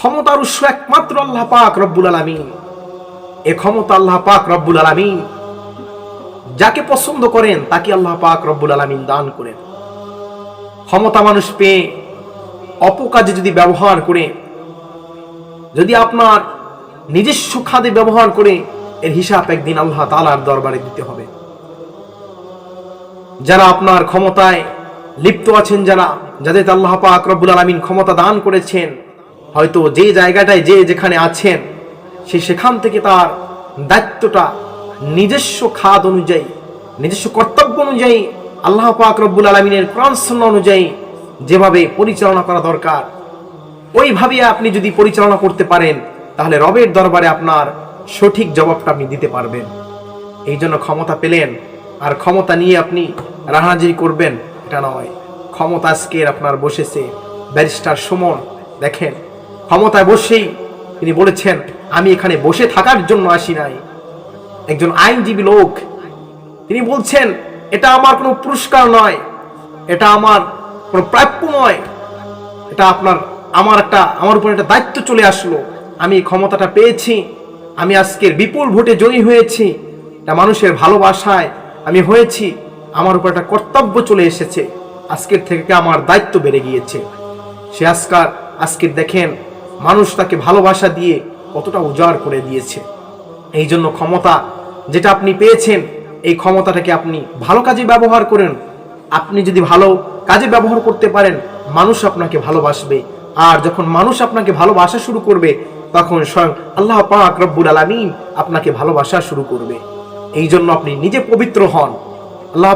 ক্ষমতার উৎস একমাত্র আল্লাহ পাক রব্বুল আলামিন। এ ক্ষমতা আল্লাহ পাক রব্বুল আলামিন। যাকে পছন্দ করেন, তাকে আল্লাহ পাক রব্বুল আলামিন দান করেন। ক্ষমতা মানুষ পেয়ে অপকাজে যদি ব্যবহার করে, যদি আপনার নিজস্ব খাদে ব্যবহার করে, এর হিসাব একদিন আল্লাহ তালার দরবারে দিতে হবে। যারা আপনার ক্ষমতায় লিপ্ত আছেন, যারা যাদের আল্লাহ পাক রব্বুল আলমিন ক্ষমতা দান করেছেন হয়তো যে জায়গাটায় যে যেখানে আছেন, সে সেখান থেকে তার দায়িত্বটা নিজস্ব খাদ অনুযায়ী, নিজস্ব কর্তব্য অনুযায়ী আল্লাহ পাক রব্বুল আলমিনের কোরআন অনুযায়ী যেভাবে পরিচালনা করা দরকার, ওইভাবে আপনি যদি পরিচালনা করতে পারেন, তাহলে রবের দরবারে আপনার সঠিক জবাবটা আপনি দিতে পারবেন। এই জন্য ক্ষমতা পেলেন, আর ক্ষমতা নিয়ে আপনি রাহানাজিরি করবেন, এটা নয়। ক্ষমতা আজকের আপনার বসেছে, ব্যারিস্টার সুমন, দেখেন। ক্ষমতায় বসেই তিনি বলেছেন, আমি এখানে বসে থাকার জন্য আসি নাই। একজন আইনজীবী লোক, তিনি বলছেন, এটা আমার কোনো পুরস্কার নয়, এটা আমার কোনো প্রাপ্য নয়, এটা আপনার, আমার একটা, আমার উপর একটা দায়িত্ব চলে আসলো। আমি ক্ষমতাটা পেয়েছি, আমি আজকের বিপুল ভোটে জয়ী হয়েছি, এটা মানুষের ভালোবাসায় আমি হয়েছি, আমার উপর একটা কর্তব্য চলে এসেছে, আজকের থেকে আমার দায়িত্ব বেড়ে গিয়েছে। সে আজকার, আজকের দেখেন মানুষ তাকে ভালোবাসা দিয়ে কতটা উজাড় করে দিয়েছে। এই জন্য ক্ষমতা যেটা আপনি পেয়েছেন, এই ক্ষমতাটাকে আপনি ভালো কাজে ব্যবহার করেন। আপনি যদি ভালো কাজে ব্যবহার করতে পারেন, মানুষ আপনাকে ভালোবাসবে। আর যখন মানুষ আপনাকে ভালোবাসা শুরু করবে, তখন স্বয়ং আল্লাহ পাক রব্বুল আলামিন আপনাকে ভালোবাসা শুরু করবে। এই জন্য আপনি নিজে পবিত্র হন। আল্লাহ